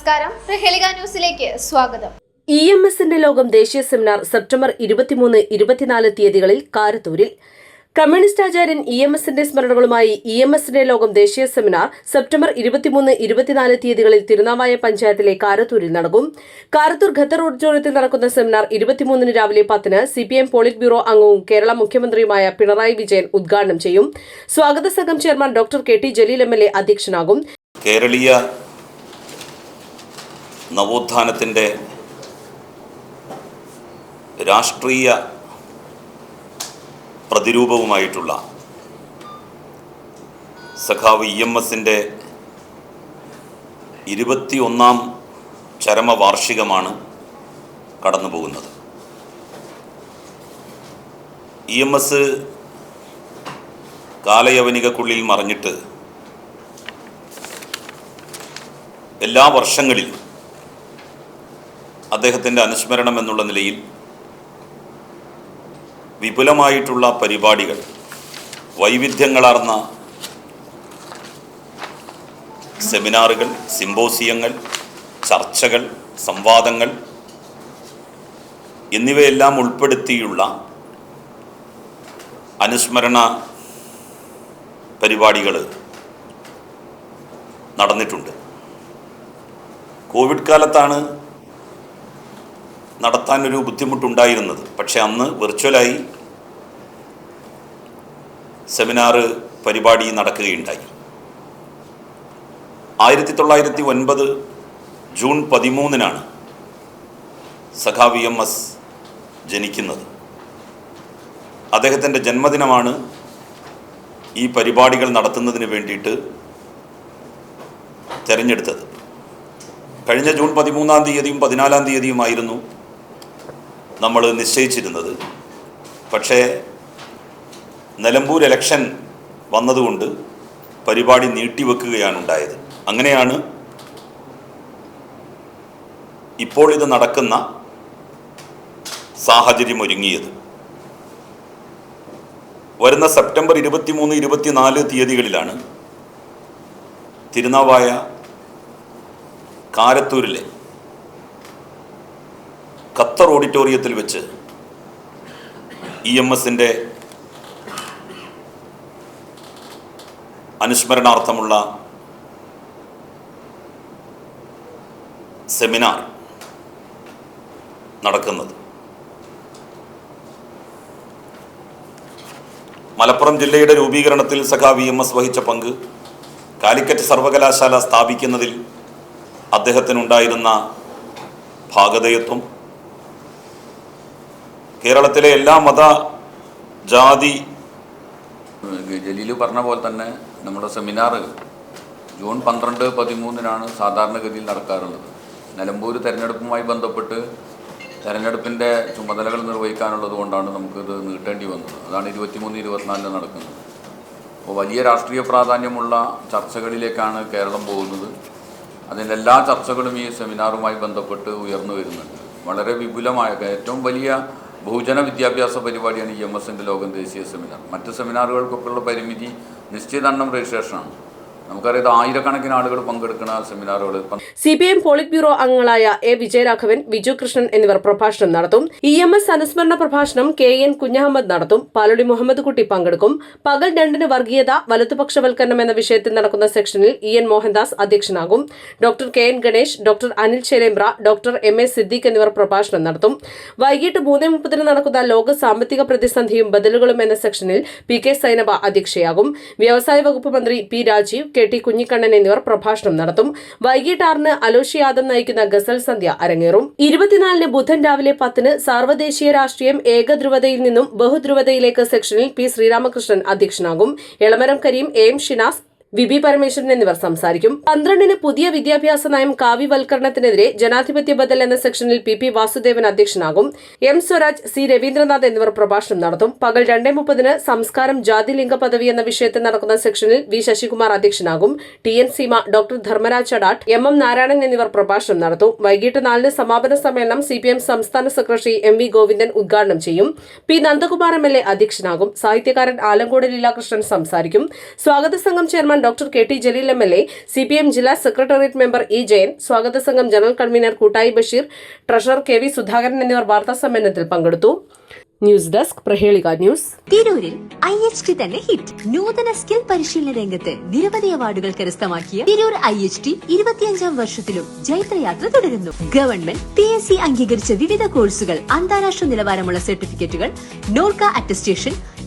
നമസ്കാരം. ന്യൂസിലേക്ക് സ്വാഗതം. ഇ എം എസിന്റെ ലോകം ദേശീയ സെമിനാർ സെപ്റ്റംബർ ഇരുപത്തിമൂന്ന് ഇരുപത്തിനാല് തീയതികളിൽ കാരത്തൂരിൽ. കമ്മ്യൂണിസ്റ്റ് ആചാര്യൻ ഇ എം എസിന്റെ സ്മരണകളുമായി ഇ എം എസിന്റെ ലോകം ദേശീയ സെമിനാർ സെപ്റ്റംബർ ഇരുപത്തിമൂന്ന് ഇരുപത്തിനാല് തീയതികളിൽ തിരുനാവായ പഞ്ചായത്തിലെ കാരത്തൂരിൽ നടക്കും. കാരത്തൂർ ഖത്തർ ഓഡിറ്റോറിയത്തിൽ നടക്കുന്ന സെമിനാർ ഇരുപത്തിമൂന്നിന് രാവിലെ പത്തിന് C P M polit bureau അംഗവും കേരള മുഖ്യമന്ത്രിയുമായ പിണറായി വിജയൻ ഉദ്ഘാടനം ചെയ്യും. സ്വാഗത സംഘം chairman doctor K T Jaleel M L A അധ്യക്ഷനാകും. കേരളീയ നവോത്ഥാനത്തിന്റെ രാഷ്ട്രീയ പ്രതിരൂപവുമായിട്ടുള്ള സഖാവ് ഇ എം എസിന്റെ ഇരുപത്തിയൊന്നാം ചരമവാർഷികമാണ് കടന്നു പോകുന്നത് ഇ എം എസ് കാലയവനികക്കുള്ളിൽ മറിഞ്ഞിട്ട് എല്ലാ വർഷങ്ങളിലും അദ്ദേഹത്തിന്റെ അനുസ്മരണം എന്നുള്ള നിലയിൽ വിപുലമായിട്ടുള്ള പരിപാടികൾ വൈവിധ്യങ്ങളാർന്ന സെമിനാറുകൾ സിമ്പോസിയങ്ങൾ ചർച്ചകൾ സംവാദങ്ങൾ എന്നിവയെല്ലാം ഉൾപ്പെടുത്തിയുള്ള അനുസ്മരണ പരിപാടികൾ നടന്നിട്ടുണ്ട്. കോവിഡ് കാലത്താണ് നടത്താനൊരു ബുദ്ധിമുട്ടുണ്ടായിരുന്നത്. പക്ഷെ അന്ന് വെർച്വലായി സെമിനാറ് പരിപാടി നടക്കുകയുണ്ടായി. ആയിരത്തി തൊള്ളായിരത്തി ഒൻപത് ജൂൺ പതിമൂന്നിനാണ് സഖാവി എം എസ് ജനിക്കുന്നത്. അദ്ദേഹത്തിന്റെ ജന്മദിനമാണ് ഈ പരിപാടികൾ നടത്തുന്നതിന് വേണ്ടിയിട്ട് തിരഞ്ഞെടുത്തത്. കഴിഞ്ഞ ജൂൺ പതിമൂന്നാം തീയതിയും പതിനാലാം തീയതിയുമായിരുന്നു നമ്മൾ നിശ്ചയിച്ചിരുന്നത്. പക്ഷേ നിലമ്പൂർ ഇലക്ഷൻ വന്നതുകൊണ്ട് പരിപാടി നീട്ടിവെക്കുകയാണ് ഉണ്ടായത്. അങ്ങനെയാണ് ഇപ്പോൾ ഇത് നടക്കുന്ന സാഹചര്യം ഒരുങ്ങിയത്. വരുന്ന സെപ്റ്റംബർ ഇരുപത്തിമൂന്ന് ഇരുപത്തിനാല് തീയതികളിലാണ് തിരുനാവായ കാരത്തൂരിലെ ഖത്തർ ഓഡിറ്റോറിയത്തിൽ വെച്ച് ഇ എം എസിന്റെ അനുസ്മരണാർത്ഥമുള്ള സെമിനാർ നടക്കുന്നത്. മലപ്പുറം ജില്ലയുടെ രൂപീകരണത്തിൽ സഖാ വി എം എസ് വഹിച്ച പങ്ക് കാലിക്കറ്റ് സർവകലാശാല സ്ഥാപിക്കുന്നതിൽ അദ്ദേഹത്തിനുണ്ടായിരുന്ന ഭാഗതയത്വം കേരളത്തിലെ എല്ലാ മത ജാതി ജലീൽ പറഞ്ഞ പോലെ തന്നെ നമ്മുടെ സെമിനാർ ജൂൺ പന്ത്രണ്ട് പതിമൂന്നിനാണ് സാധാരണഗതിയിൽ നടക്കാറുള്ളത്. നിലമ്പൂർ തെരഞ്ഞെടുപ്പുമായി ബന്ധപ്പെട്ട് തെരഞ്ഞെടുപ്പിന്റെ ചുമതലകൾ നിർവഹിക്കാനുള്ളത് കൊണ്ടാണ് നമുക്കിത് നീട്ടേണ്ടി വന്നത്. അതാണ് ഇരുപത്തിമൂന്ന് ഇരുപത്തിനാലിന് നടക്കുന്നത്. അപ്പോൾ വലിയ രാഷ്ട്രീയ പ്രാധാന്യമുള്ള ചർച്ചകളിലേക്കാണ് കേരളം പോകുന്നത്. അതിന്റെ എല്ലാ ചർച്ചകളും ഈ സെമിനാറുമായി ബന്ധപ്പെട്ട് ഉയർന്നു വരുന്നുണ്ട്. വളരെ വിപുലമായ ഏറ്റവും വലിയ ബഹുജന വിദ്യാഭ്യാസ പരിപാടിയാണ് ഇ എം എസിന്റെ ലോകം ദേശീയ സെമിനാർ മറ്റ് സെമിനാറുകൾക്കൊക്കെയുള്ള പരിമിതി നിശ്ചിത എണ്ണം രജിസ്ട്രേഷനാണ് നമുക്കറിയാം ആയിരക്കണക്കിന് ആളുകൾ പങ്കെടുക്കുന്ന സെമിനാറുകൾ C P M polit bureau അംഗങ്ങളായ എ വിജയരാഘവൻ വിജു കൃഷ്ണൻ എന്നിവർ പ്രഭാഷണം നടത്തും. ഇ എം എസ് അനുസ്മരണ പ്രഭാഷണം കെ എൻ കുഞ്ഞഹമ്മദ് നടത്തും. പാലൊടി മുഹമ്മദ് കുട്ടി പങ്കെടുക്കും. പകൽ രണ്ടിന് വർഗീയത വലതുപക്ഷവൽക്കരണം എന്ന വിഷയത്തിൽ നടക്കുന്ന സെക്ഷനിൽ E N Mohandas അധ്യക്ഷനാകും. Doctor K N Ganesh doctor Anil Chelembra doctor M A Siddique എന്നിവർ പ്രഭാഷണം നടത്തും. വൈകിട്ട് മൂന്ന് മുപ്പതിന് നടക്കുന്ന ലോക സാമ്പത്തിക പ്രതിസന്ധിയും ബദലുകളും എന്ന സെക്ഷനിൽ പി കെ സൈനബ അധ്യക്ഷയാകും. വ്യവസായ വകുപ്പ് മന്ത്രി P Rajeev K T Kunhikannan എന്നിവർ പ്രഭാഷണം നടത്തും. വൈകിട്ട് ആറിന് അലോഷി യാദവ് നയിക്കുന്ന ഗസൽ സന്ധ്യ അരങ്ങേറും. ഇരുപത്തിനാലിന് ബുധൻ രാവിലെ പത്തിന് സാർവദേശീയ രാഷ്ട്രീയം ഏകധ്രുവതയിൽ നിന്നും ബഹുധ്രുവതയിലേക്ക് സെക്ഷനിൽ P Sreeramakrishnan അധ്യക്ഷനാകും. Elamaram Kareem M Shinas V B Parameswaran എന്നിവർ സംസാരിക്കും. പന്ത്രണ്ടിന് പുതിയ വിദ്യാഭ്യാസ നയം കാവ്യവൽക്കരണത്തിനെതിരെ ജനാധിപത്യ ബദൽ എന്ന സെക്ഷനിൽ പി പി വാസുദേവൻ അധ്യക്ഷനാകും. എം സ്വരാജ് സി രവീന്ദ്രനാഥ് എന്നിവർ പ്രഭാഷണം നടത്തും. പകൽ രണ്ടേ മുപ്പതിന് സംസ്കാരം ജാതി ലിംഗ പദവി എന്ന വിഷയത്തിൽ നടക്കുന്ന സെക്ഷനിൽ V Sasikumar അധ്യക്ഷനാകും. T N Seema doctor Dharmaraj Chadatt M M Narayanan എന്നിവർ പ്രഭാഷണം നടത്തും. വൈകിട്ട് നാലിന് സമാപന സമ്മേളനം സി സംസ്ഥാന സെക്രട്ടറി എം വി ഗോവിന്ദൻ ഉദ്ഘാടനം ചെയ്യും. P Nandakumar M L A അധ്യക്ഷനാകും. സാഹിത്യകാരൻ ആലങ്കോട് ലീലാകൃഷ്ണൻ സംസാരിക്കും. സ്വാഗത സംഘം chairman doctor K T Jaleel M L A C P M ജില്ലാ സെക്രട്ടേറിയറ്റ് മെമ്പർ ഇ ജയൻ സ്വാഗത സംഘം general convener Koottayi Basheer treasurer K V Sudhakaran എന്നിവർ വാർത്താ സമ്മേളനത്തിൽ പങ്കെടുത്തു. News desk Prahelika news. തിരൂരിൽ ഐ എച്ച് ടി തന്നെ ഹിറ്റ്. നൂതന സ്കിൽ പരിശീലന രംഗത്ത് നിരവധി അവാർഡുകൾ കരസ്ഥമാക്കിയ തിരൂർ ഐ എച്ച് ടി ഇരുപത്തിയഞ്ചാം വർഷത്തിലും ജൈത്രയാത്ര തുടരുന്നു. ഗവൺമെന്റ് പി എസ് സി അംഗീകരിച്ച വിവിധ കോഴ്സുകൾ അന്താരാഷ്ട്ര നിലവാരമുള്ള സർട്ടിഫിക്കറ്റുകൾ Norka attestation